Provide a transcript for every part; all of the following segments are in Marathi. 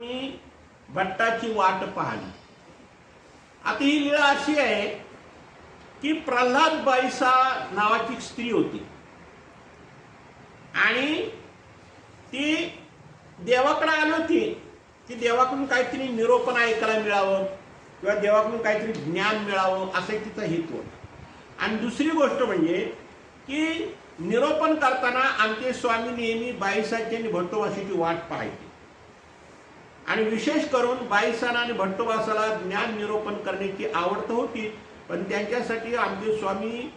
मी भट्टाची वाट पाहिली. आता ही लीळा अशी आहे की प्रल्हाद बाईसा नावाची स्त्री होती. आणि ती देवाकडे आली होती. की देवाकडून काहीतरी निरोपण ऐकायला मिळावं किंवा देवाकडून काहीतरी ज्ञान मिळावं असं तिचा हेतू होता. आणि दुसरी गोष्ट म्हणजे की निरोपण करताना आमचे स्वामी नेहमी बाईसाची आणि भट्टोबाशीची वाट पाहायची. आणि विशेष करून बाईसाना आणि भट्टोबासाला ज्ञान निरोपण करण्याची आवड तर होती पण त्यांच्यासाठी आमचे स्वामी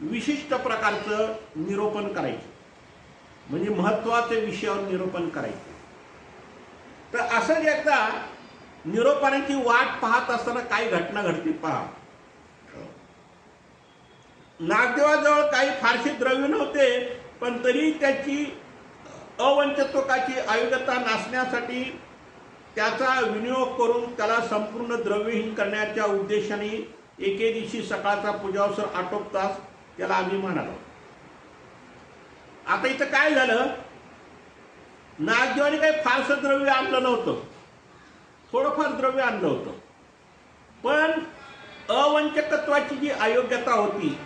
विशिष्ट प्रकारचं निरोपण करायचे. म्हणजे महत्त्वाच्या विषयावर निरोपण करायचे. तर असंच एकदा निरोपणाची वाट पाहत असताना काही घटना घडते पहा. नागदेवाजवळ काही फारसे द्रव्य नव्हते पण तरी त्याची अवंचत्वकाची अयोग्यता नासण्यासाठी त्याचा विनियोग करून त्याला संपूर्ण द्रव्यहीन करण्याच्या उद्देशाने एके दिवशी सकाळचा पूजावसर आटोपताच त्याला आम्ही म्हणालो आता इथं काय झालं? नागदेवाने काही फारसं द्रव्य आणलं नव्हतं. थोडंफार द्रव्य आणलं होतं. पण अवंचकत्वाची जी अयोग्यता होती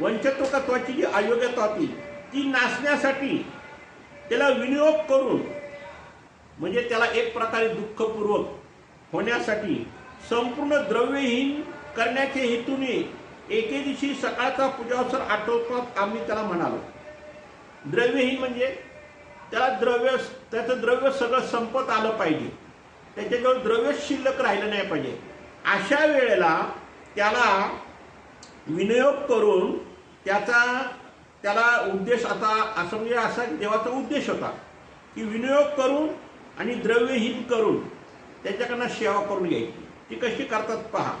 वंचत्वकत्वाची जी अयोग्यता होती ती नाचण्यासाठी त्याला विनियोग करून म्हणजे त्याला एक प्रकारे दुःखपूर्वक होण्यासाठी संपूर्ण द्रव्यहीन करण्याच्या हेतूने एके दिवशी सकाळचा पूजावसर आठवतात आम्ही त्याला म्हणालो. द्रव्यहीन म्हणजे त्याला द्रव्य त्याचं द्रव्य सगळं संपत आलं पाहिजे. त्याच्याजवळ द्रव्य शिल्लक राहिलं नाही पाहिजे. अशा वेळेला त्याला विनियोग करून त्याचा त्याला उद्देश आता असं म्हणजे असा देवाचा उद्देश होता की विनियोग करून आणि द्रव्यहीन करून त्याच्याकडनं सेवा करून घ्यायची. ती कशी करतात पहा.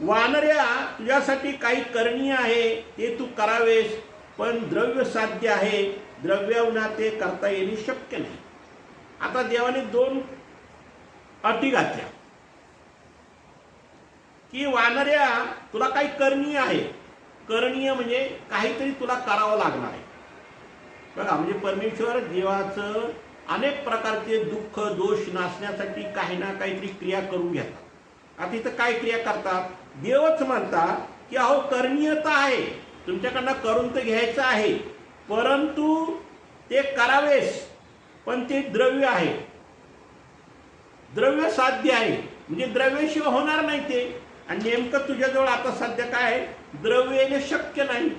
वानऱ्या तुझ्यासाठी काही करणीय आहे ते तू करावेस पण द्रव्य साध्य आहे द्रव्यवना ते करता येणे शक्य नाही. आता देवाने दोन अटी घातल्या. की वानऱ्या तुला काही करणीय आहे. करणीय म्हणजे काहीतरी तुला करावं लागणार आहे. बघा म्हणजे परमेश्वर देवाचं अनेक प्रकारचे दुःख दोष नाचण्यासाठी काही ना काहीतरी क्रिया करून घेतात. आता इथं काय क्रिया करतात? देवच म्हणतात की अहो करणीयता आहे. तुमच्याकडनं करून तर घ्यायचं आहे. परंतु ते करावेस पण ते द्रव्य आहे. द्रव्य साध्य आहे. म्हणजे द्रव्याशिवाय होणार नाही ते. आणि नेमकं तुझ्याजवळ आता सध्या काय आहे? द्रव्य येणे शक्य नाही.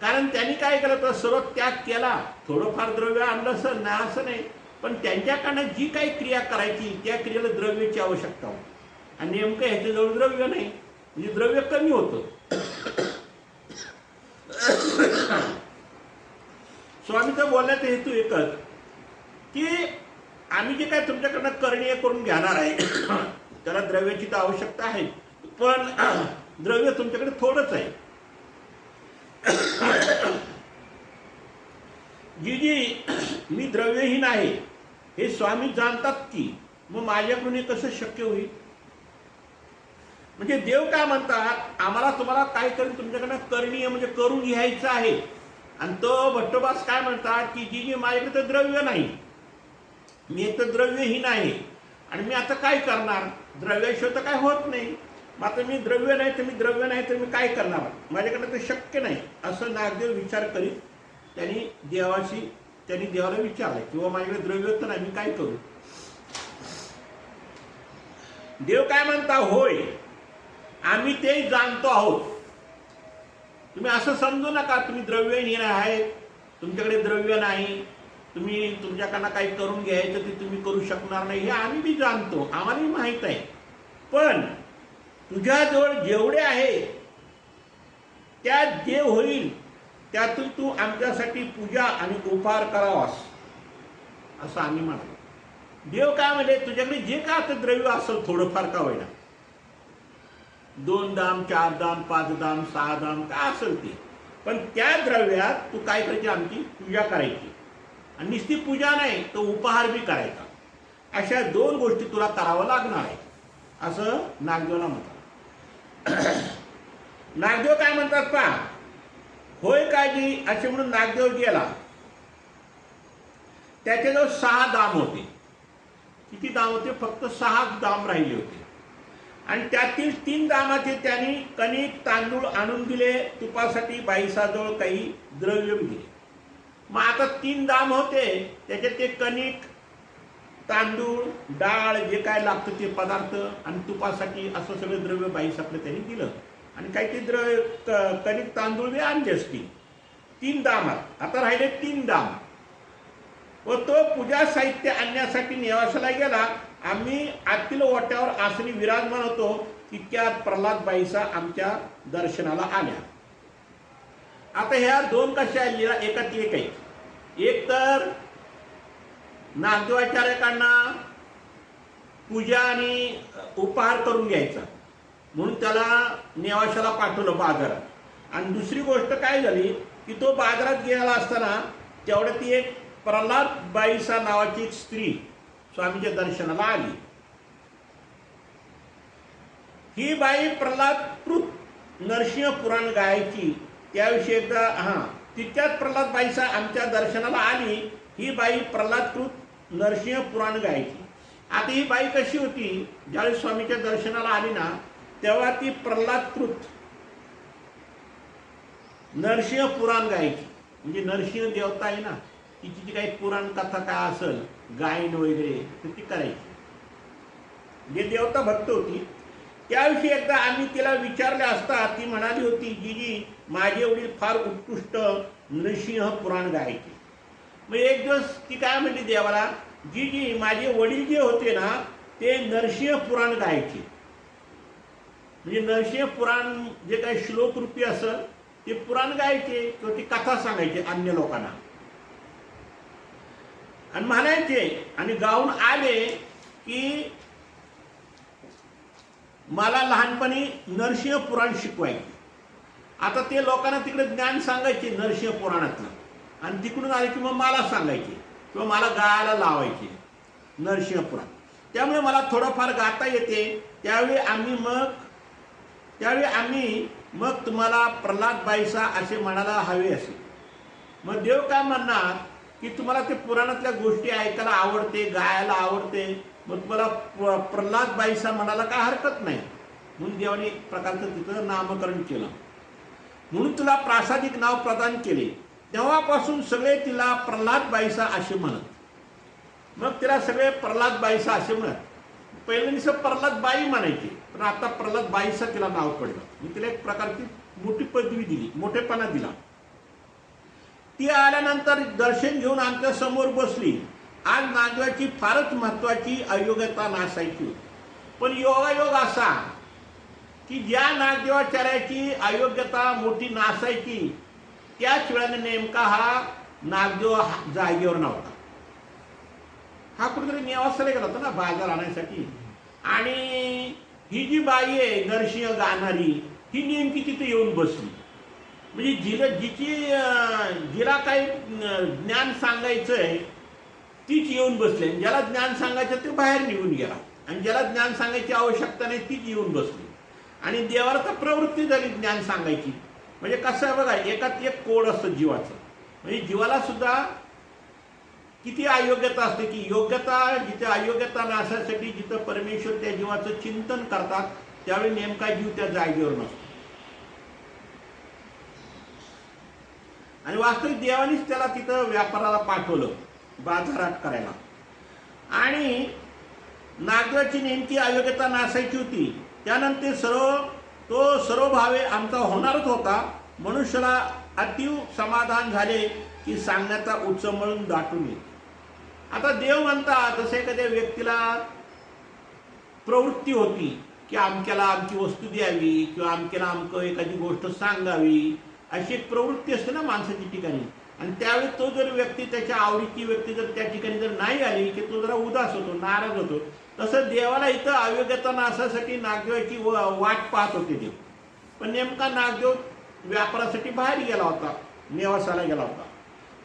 कारण त्यांनी काय केलं तर सर्व त्याग केला. थोडंफार द्रव्य आणलं असं नाही असं नाही. पण त्यांच्याकडनं जी काही क्रिया करायची त्या क्रियेला द्रव्याची आवश्यकता होती. आणि नेमकं ह्याच्याजवळ द्रव्य नाही. म्हणजे द्रव्य कमी होतं. स्वामीचा बोलण्याचा हेतू एकच की आम्ही जे काय तुमच्याकडनं करणीय करून घेणार आहे त्याला द्रव्याची तर आवश्यकता आहे. पण द्रव्य तुमच्याकडे थोडंच आहे. जी जी मी द्रव्यहीन आहे हे स्वामी जाणतात की मग माझ्याकडून हे कसं शक्य होईल? म्हणजे देव काय म्हणतात आम्हाला तुम्हाला काय करून तुमच्याकडनं करणीय म्हणजे करून घ्यायचं आहे. आणि तो भट्टोबास काय म्हणतात की जी जी माझ्याकडे तर द्रव्य नाही. मी एक तर द्रव्यहीन आहे. आणि मी आता काय करणार? द्रव्याशिवाय तर काय होत नाही. मग आता मी द्रव्य नाही तर मी द्रव्य नाही तर मी काय करणार? माझ्याकडे ते शक्य नाही. असं नागदेव विचार करीत त्यांनी देवाशी त्यांनी देवाला विचारलं किंवा माझ्याकडे द्रव्य तर नाही मी काय करू? देव काय म्हणता? होय आम्ही ते जाणतो आहोत. तुम्ही असं समजू नका तुम्ही द्रव्य द्रव्यहीन आहे तुमच्याकडे द्रव्य नाही तुम्ही तुमच्याकडनं काही करून घ्यायचं ते तुम्ही करू शकणार नाही हे आम्ही बी जाणतो आम्हालाही माहीत आहे. पण तुझ्याजवळ जेवढे आहे त्यात जे होईल त्यातून तू आमच्यासाठी पूजा आणि उपहार करावास असं आम्ही म्हणालो देव काय म्हणजे तुझ्याकडे जे काय आता द्रव्य असेल थोडंफार का होईना. दोन दाम चार दाम पाच दाम सहा दाम काय असेल ते. पण त्या द्रव्यात तू काय करायची आमची पूजा करायची. आणि नुसती पूजा नाही तर उपहार बी करायचा. अशा दोन गोष्टी तुला करावं लागणार आहे असं नागदेवला म्हणतात. नागदेव काय म्हणतात पा होय काळजी असे म्हणून नागदेव गेला. त्याच्याजवळ सहा दाम होते. किती दाम होते? फक्त सहा दाम राहिले होते. आणि त्यातील तीन दामाचे त्यांनी कणिक तांदूळ आणून दिले. तुपासाठी बाईसाजवळ काही द्रव्य दिले. मग आता तीन दाम होते. त्याच्यात ते कणिक तांदूळ डाळ जे काय लागतं ते पदार्थ आणि तुपासाठी असं सगळं द्रव्य बाईस आपलं त्यांनी दिलं. आणि काही काही द्र तरी तांदूळ बी आणले असतील. तीन दामात आता राहिले तीन दाम. व तो पूजा साहित्य आणण्यासाठी निवासाला गेला. आम्ही आतील ओट्यावर आसनी विराजमान होतो तितक्यात प्रल्हादबाईसा आमच्या दर्शनाला आल्या. आता ह्या दोन कशा आल्या एकात एक आहे. एक तर नागदेवाचार्यकांना पूजा आणि उपहार करून घ्यायचा. म्हणून त्याला नेवाशाला पाठवलं बाजारात. आणि दुसरी गोष्ट काय झाली की तो बाजारात गेला असताना तेवढ्या ती एक प्रल्हाद बाईसा नावाची एक स्त्री स्वामीच्या दर्शनाला आली. ही बाई प्रल्हादकृत नरसिंह पुराण गायची. त्याविषयी एकदा हा तितक्यात प्रल्हाद बाईसा आमच्या दर्शनाला आली. ही बाई प्रल्हादकृत नरसिंह पुराण गायची. आता ही बाई कशी होती? ज्यावेळी स्वामीच्या दर्शनाला आली ना तेव्हा ती प्रल्हादकृत नरसिंह पुराण गायची. म्हणजे नरसिंह देवता आहे ना तिची जी काही पुराण कथा काय असेल गायन वगैरे तर ती करायची. जे देवता भक्त होती त्याविषयी एकदा आम्ही तिला विचारले असता ती म्हणाली होती जीजी माझे वडील फार उत्कृष्ट नृसिंह पुराण गायचे. मग एक दिवस ती काय म्हणली देवाला जीजी माझे वडील जे होते ना ते नरसिंह पुराण गायचे. म्हणजे नरसिंह पुराण जे काही श्लोक रूपी असेल ते पुराण गायचे किंवा ती कथा सांगायचे अन्य लोकांना. आणि म्हणायचे आणि गाऊन आले की मला लहानपणी नरसिंह पुराण शिकवायचे. आता ते लोकांना तिकडे ज्ञान सांगायचे नरसिंह पुराणातलं. आणि तिकडून आले की मग मला सांगायचे किंवा मला गायला लावायचे नरसिंह पुराण. त्यामुळे मला थोडंफार गाता येते. त्यावेळी आम्ही मग त्यावेळी आम्ही मग तुम्हाला प्रल्हाद बाईसा असे म्हणायला हवे असे. मग देव काय म्हणणार की तुम्हाला ते पुराणातल्या गोष्टी ऐकायला आवडते गायला आवडते मग तुम्हाला प्रल्हाद बाईसा म्हणायला काय हरकत नाही. म्हणून देवाने एक प्रकारचं तिथं नामकरण केलं. म्हणून तुला प्रासादिक नाव प्रदान केले. तेव्हापासून सगळे तिला प्रल्हाद बाईसा असे म्हणत. मग तिला सगळे प्रल्हाद बाईसा असे म्हणत. पहिल्यांदा नुसतं प्रल्हाद बाई म्हणायची. पण आता प्रल्हाद बाईचं तिला नाव पडलं मी तिला एक प्रकारची मोठी पदवी दिली मोठेपणा दिला. ती आल्यानंतर दर्शन घेऊन आमच्यासमोर बसली. आज नागव्याची फारच महत्वाची अयोग्यता नासायची होती. पण योगायोग असा की ज्या नागदेवाचार्याची अयोग्यता मोठी नासायची त्याच वेळाने नेमका हा नागदेव हा- जागेवर नव्हता. हा कुठेतरी नेवासाला गेला होता ना बाजार आणण्यासाठी आणि ही जी बाई आहे नरसिंह गाणारी ही नेमकी तिथे येऊन बसली. म्हणजे जिला जिची जिला काही ज्ञान सांगायचं आहे तीच येऊन बसली. आणि ज्याला ज्ञान सांगायचं ते बाहेर निघून गेला. आणि ज्याला ज्ञान सांगायची आवश्यकता नाही तीच येऊन बसली. आणि देवाला तर प्रवृत्ती झाली ज्ञान सांगायची. म्हणजे कसं आहे बघा एकात एक कोड असतं जीवाचं. म्हणजे जीवाला सुद्धा किती अयोग्यता असते की योग्यता जिथे अयोग्यता नाशासाठी जिथं परमेश्वर त्या जीवाचं चिंतन करतात त्यावेळी नेमका जीव त्या जागेवर नसतो. आणि वास्तविक देवानीच त्याला तिथं व्यापाराला पाठवलं बाजारात करायला. आणि नागराची नेमकी अयोग्यता नासायची होती त्यानंतर सर्व तो सर्व भावे आमचा होणारच होता. मनुष्याला अतीव समाधान झाले की सांगण्याचा उत्सव म्हणून दाटून येईल आता देव म्हणतात जसं एखाद्या व्यक्तीला प्रवृत्ती होती की आमच्याला आमची वस्तू द्यावी किंवा आमच्याला आमकं एखादी गोष्ट सांगावी अशी एक प्रवृत्ती असते ना माणसाच्या ठिकाणी. आणि त्यावेळी तो जर व्यक्ती त्याच्या आवडीची व्यक्ती जर त्या ठिकाणी जर नाही आली की तो जरा उदास होतो नाराज होतो तसं देवाला इथं अयोग्यता नासासाठी नागदेवाची व- वाट पाहत होते देव पण नेमका नागदेव व्यापारासाठी बाहेर गेला होता नेवासाला गेला होता.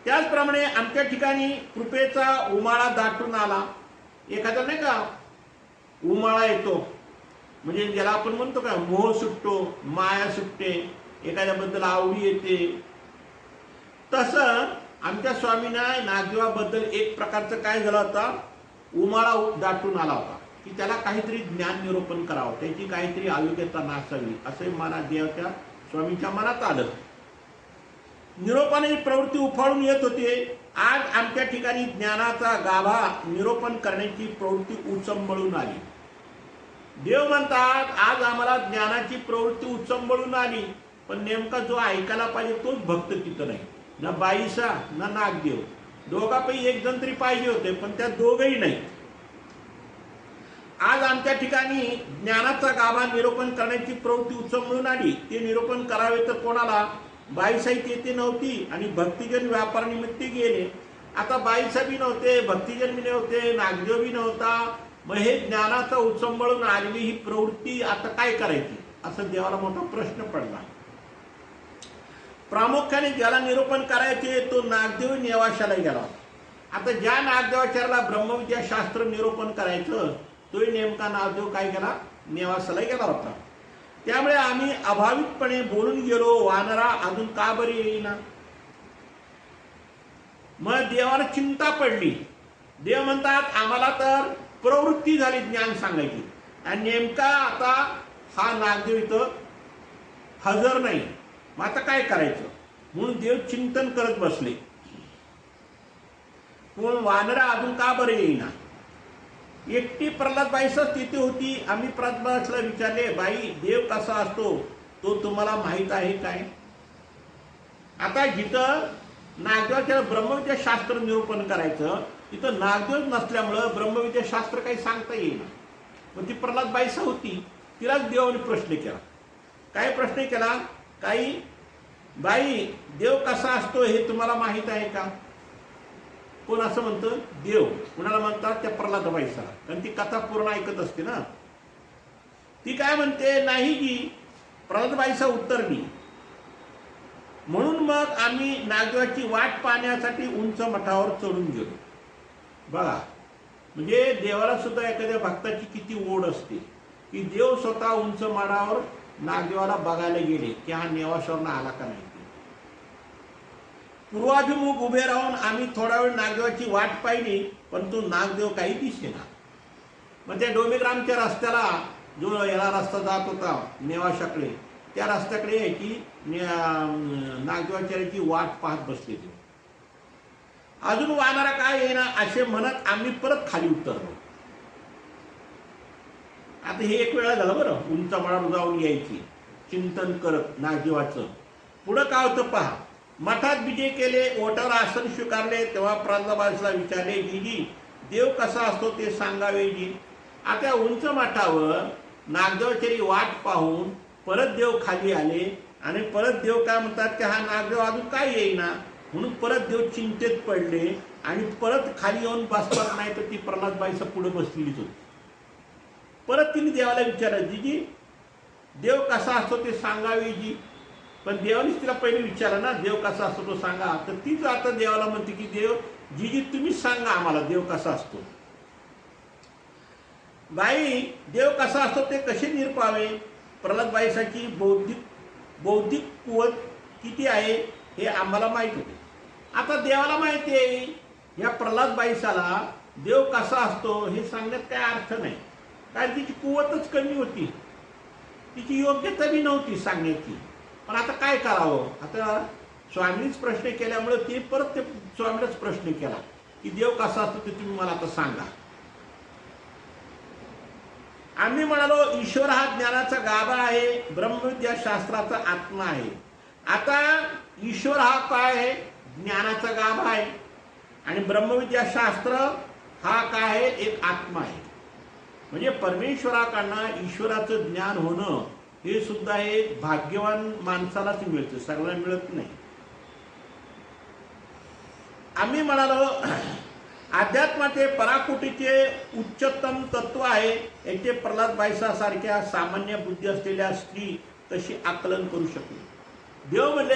त्याचप्रमाणे आमच्या ठिकाणी कृपेचा उमाळा दाटून आला. एखादा नाही का उमाळा येतो. म्हणजे ज्याला आपण म्हणतो का मोह सुटतो माया सुटते एखाद्याबद्दल आवडी येते. तसं आमच्या स्वामींना नागदेवाबद्दल एक प्रकारचं काय झालं होता उमाळा दाटून आला होता. की त्याला काहीतरी ज्ञान निरूपण करावं त्याची काहीतरी अयोग्यता नासावी असे मना देवाच्या स्वामींच्या मनात आलं. निरोपाने प्रवृत्ती उफाळून येत होते. आज आमच्या ठिकाणी ज्ञानाचा गाभा निरोपण करण्याची प्रवृत्ती उचंबळून आली. देव म्हणतात आज आम्हाला ज्ञानाची प्रवृत्ती उचंबळून आली. पण नेमका जो ऐकायला पाहिजे तोच भक्त तिथं नाही. ना बाईसा ना नागदेव. दोघापैकी एक जण तरी पाहिजे होते पण त्या दोघही नाही. आज आमच्या ठिकाणी ज्ञानाचा गाभा निरोपण करण्याची प्रवृत्ती उचंबळून आली. ते निरोपण करावे तर कोणाला? बाईसाई तेथे नव्हती आणि भक्तिजन व्यापारानिमित्त गेले. आता बाईसा बी नव्हते भक्तिजन बी नव्हते नागदेव बी नव्हता. मग हे ज्ञानाचा उचंबळून आलेली ही प्रवृत्ती आता काय करायची? असं देवाला मोठा प्रश्न पडला. प्रामुख्याने ज्याला निरूपण करायचे तो नागदेव नेवाशाला गेला. आता ज्या नागदेवाचार्याला ब्रह्मविद्या शास्त्र निरूपण करायचं तोही नेमका नागदेव काय केला? नेवासाला गेला होता. त्यामुळे आम्ही अभावितपणे बोलून गेलो वानरा अजून का बरी येईना? मग देवाला चिंता पडली. देव म्हणतात आम्हाला तर प्रवृत्ती झाली ज्ञान सांगायची. आणि नेमका आता हा नागदेव इथं हजर नाही. मग आता काय करायचं? म्हणून देव चिंतन करत बसले. कोण वानरा अजून का बरं येईना? एकटी प्रल्हादबाईच तिथे होती. आम्ही प्रल्हादला विचारले बाई देव कसा असतो? तो तुम्हाला माहीत आहे काय? आता जिथं नागदेवाच्या ब्रह्मविद्या शास्त्र निरूपण करायचं तिथं नागदेव नसल्यामुळं ब्रह्मविद्या शास्त्र काही सांगता येईना. मग ती प्रल्हादबाईस होती. तिलाच देवाने प्रश्न केला. काय प्रश्न केला? काही बाई देव कसा असतो हे तुम्हाला माहीत आहे का? कोण असं म्हणतं? देव. कुणाला म्हणतात? त्या प्रल्हाद बाईसा कारण ती कथा पूर्ण ऐकत असते ना. ती काय म्हणते? नाही की प्रल्हाद उत्तर उत्तरली म्हणून मग आम्ही नागदेवाची वाट पाहण्यासाठी उंच मठावर चढून गेलो. बघा. म्हणजे देवाला सुद्धा एखाद्या भक्ताची किती ओढ असते. की देव स्वतः उंच माडावर नागदेवाला बघायला गेले की हा नेवाश्वरनं आला का नाही? पूर्वाभिमुख उभे राहून आम्ही थोडा वेळ नागदेवाची वाट पाहिली पण तो नागदेव काही दिसेना. मग त्या डोमीग्रामच्या रस्त्याला जो याला रस्ता जात होता नेवाशाकडे त्या रस्त्याकडे यायची नागदेवाचार्याची वाट पाहत बसलेली अजून वानरा काय येणार असे म्हणत आम्ही परत खाली उतरलो. आता हे एक वेळा झालं बरं उंच मळावर जाऊन यायची. चिंतन करत नागदेवाचं. पुढं काय होतं पहा. मठात विजय केले ओटावर आसन स्वीकारले तेव्हा प्रांताबाजला विचारले जीजी देव कसा असतो ते सांगावे जी आता उंच मठावर नागदेवाचारी वाट पाहून परत देव खाली आले आणि परत देव काय म्हणतात की हा नागदेव अजून काय येईना? म्हणून परत देव चिंतेत पडले आणि परत खाली येऊन बसणार नाही तर ती प्रल्हादबाईचा पुढे बसलेलीच होती. परत तिने देवाला विचारलं जीजी देव कसा असतो ते सांगावे जी पण देवानेच तिला पहिले विचारा ना देव कसा असतो तो सांगा. तर तीच आता देवाला म्हणते की देव जी जी तुम्हीच सांगा आम्हाला देव कसा असतो? बाई देव कसा असतो ते कसे निरपावे प्रल्हाद बाईसाठी बौद्धिक बौद्धिक कुवत किती आहे हे आम्हाला माहीत होते. आता देवाला माहिती आहे या प्रल्हाद बाईसाला देव कसा असतो हे सांगण्यात काय अर्थ नाही. कारण तिची कुवतच कमी होती. तिची योग्यता बी नव्हती सांगण्याची. पण आता काय करावं? आता स्वामींनीच प्रश्न केल्यामुळे ते परत ते स्वामीलाच प्रश्न केला. की देव कसा असतो ते तुम्ही मला आता सांगा. आम्ही म्हणालो ईश्वर हा ज्ञानाचा गाभा आहे ब्रह्मविद्या शास्त्राचा आत्मा आहे. आता ईश्वर हा काय आहे? ज्ञानाचा गाभा आहे. आणि ब्रह्मविद्या शास्त्र हा काय आहे? एक आत्मा आहे. म्हणजे परमेश्वराकडनं ईश्वराचं ज्ञान होणं हे सुद्धा एक भाग्यवान माणसालाच मिळते सगळ्यांना मिळत नाही. आम्ही म्हणालो अध्यात्माचे पराकुटीचे उच्चतम तत्व आहे. याचे प्रल्हाद बायसासारख्या सामान्य बुद्धी असलेल्या स्त्री तशी आकलन करू शकली. देव म्हणजे